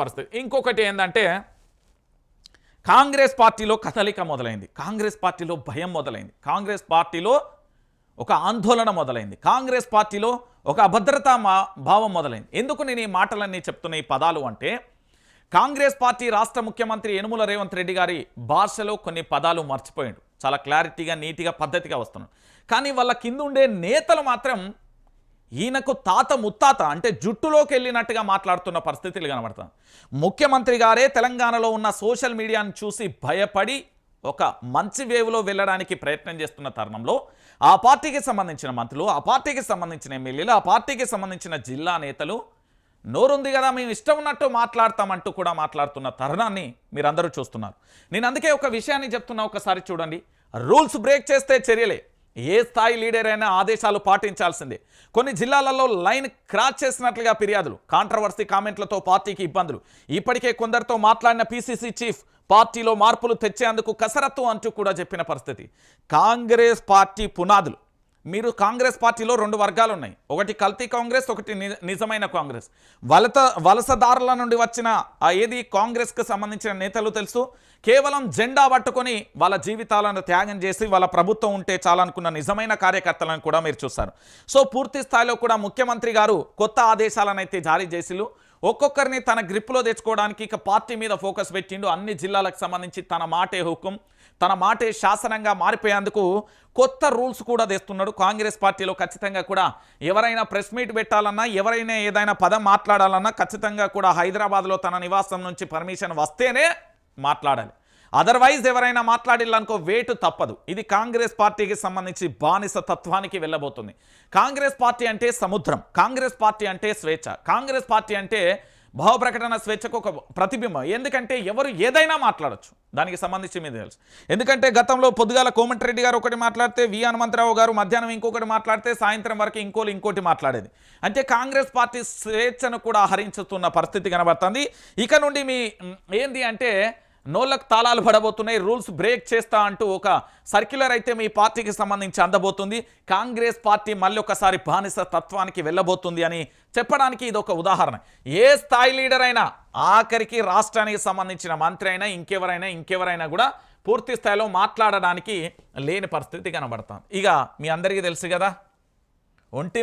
పరిస్థితి. ఇంకొకటి ఏంటంటే కాంగ్రెస్ పార్టీలో కదలిక మొదలైంది. కాంగ్రెస్ పార్టీలో భయం మొదలైంది. కాంగ్రెస్ పార్టీలో ఒక ఆందోళన మొదలైంది. కాంగ్రెస్ పార్టీలో ఒక అభద్రతా మా భావం మొదలైంది. ఎందుకు నేను ఈ మాటలన్నీ చెప్తున్న ఈ పదాలు అంటే కాంగ్రెస్ పార్టీ రాష్ట్ర ముఖ్యమంత్రి యనుమల రేవంత్ రెడ్డి గారి భాషలో కొన్ని పదాలు మర్చిపోయాడు. చాలా క్లారిటీగా నీట్గా పద్ధతిగా వస్తున్నాడు. కానీ వాళ్ళ కింద ఉండే నేతలు మాత్రం ఈయనకు తాత ముత్తాత అంటే జుట్టులోకి వెళ్ళినట్టుగా మాట్లాడుతున్న పరిస్థితులు కనబడతాం ముఖ్యమంత్రి గారే తెలంగాణలో ఉన్న సోషల్ మీడియాను చూసి భయపడి ఒక మంచి వేవ్లో వెళ్ళడానికి ప్రయత్నం చేస్తున్న తరుణంలో ఆ పార్టీకి సంబంధించిన మంత్రులు ఆ పార్టీకి సంబంధించిన ఎమ్మెల్యేలు ఆ పార్టీకి సంబంధించిన జిల్లా నేతలు నోరుంది కదా మేము ఇష్టం ఉన్నట్టు మాట్లాడతామంటూ కూడా మాట్లాడుతున్న తరుణాన్ని మీరందరూ చూస్తున్నారు. నేను అందుకే ఒక విషయాన్ని చెప్తున్నా ఒకసారి చూడండి. రూల్స్ బ్రేక్ చేస్తే చర్యలే. ఏ స్థాయి లీడర్ అయినా ఆదేశాలు పాటించాల్సిందే. కొన్ని జిల్లాలలో లైన్ క్రాస్ చేసినట్లుగా ఫిర్యాదులు కాంట్రవర్సీ కామెంట్లతో పార్టీకి ఇబ్బందులు. ఇప్పటికే కొందరితో మాట్లాడిన పీసీసీ చీఫ్ పార్టీలో మార్పులు తెచ్చేందుకు కసరత్తు అంటూ కూడా చెప్పిన పరిస్థితి. కాంగ్రెస్ పార్టీ పునాదులు. మీరు కాంగ్రెస్ పార్టీలో రెండు వర్గాలు ఉన్నాయి ఒకటి కల్తీ కాంగ్రెస్ ఒకటి ని- నిజమైన కాంగ్రెస్. వలత వలసదారుల నుండి వచ్చిన ఏది కాంగ్రెస్కి సంబంధించిన నేతలు తెలుసు. కేవలం జెండా పట్టుకొని వాళ్ళ జీవితాలను త్యాగం చేసి వాళ్ళ ప్రభుత్వం ఉంటే చాలనుకున్న నిజమైన కార్యకర్తలను కూడా మీరు చూస్తారు. సో పూర్తి స్థాయిలో కూడా ముఖ్యమంత్రి గారు కొత్త ఆదేశాలను అయితే జారీ చేసిలు ఒక్కొక్కరిని తన గ్రిప్లో తెచ్చుకోవడానికి ఇక పార్టీ మీద ఫోకస్ పెట్టిండు. అన్ని జిల్లాలకు సంబంధించి తన మాటే హుకుం. తన మాటే శాసనంగా మారిపోయేందుకు కొత్త రూల్స్ కూడా తెస్తున్నాడు. కాంగ్రెస్ పార్టీలో ఖచ్చితంగా కూడా ఎవరైనా ప్రెస్ మీట్ పెట్టాలన్నా ఎవరైనా ఏదైనా పదం మాట్లాడాలన్నా ఖచ్చితంగా కూడా హైదరాబాద్లో తన నివాసం నుంచి పర్మిషన్ వస్తేనే మాట్లాడాలి. అదర్వైజ్ ఎవరైనా మాట్లాడిల్లనుకో వేటు తప్పదు. ఇది కాంగ్రెస్ పార్టీకి సంబంధించి బానిస తత్వానికి వెళ్ళబోతుంది. కాంగ్రెస్ పార్టీ అంటే సముద్రం. కాంగ్రెస్ పార్టీ అంటే స్వేచ్ఛ. కాంగ్రెస్ పార్టీ అంటే భావప్రకటన స్వేచ్ఛకు ఒక ప్రతిబింబం. ఎందుకంటే ఎవరు ఏదైనా మాట్లాడొచ్చు. దానికి సంబంధించి మీద తెలుసు. ఎందుకంటే గతంలో పొద్దుగాల కోమటిరెడ్డి గారు ఒకటి మాట్లాడితే వి హనుమంతరావు గారు మధ్యాహ్నం ఇంకొకటి మాట్లాడితే సాయంత్రం వరకు ఇంకోటి ఇంకోటి మాట్లాడేది. అంటే కాంగ్రెస్ పార్టీ స్వేచ్ఛను కూడా హరించుతున్న పరిస్థితి కనబడుతుంది. ఇక నుండి మీ ఏంది అంటే నోళ్ళకు తాళాలు పడబోతున్నాయి రూల్స్ బ్రేక్ చేస్తా అంటూ ఒక సర్క్యులర్ అయితే మీ పార్టీకి సంబంధించి అందబోతుంది. కాంగ్రెస్ పార్టీ మళ్ళీ ఒకసారి బానిస తత్వానికి వెళ్ళబోతుంది అని చెప్పడానికి ఇది ఒక ఉదాహరణ. ఏ స్థాయి లీడర్ అయినా ఆఖరికి రాష్ట్రానికి సంబంధించిన మంత్రి అయినా ఇంకెవరైనా ఇంకెవరైనా కూడా పూర్తి స్థాయిలో మాట్లాడడానికి లేని పరిస్థితి కనబడుతుంది ఇక మీ అందరికీ తెలుసు కదా ఒంటి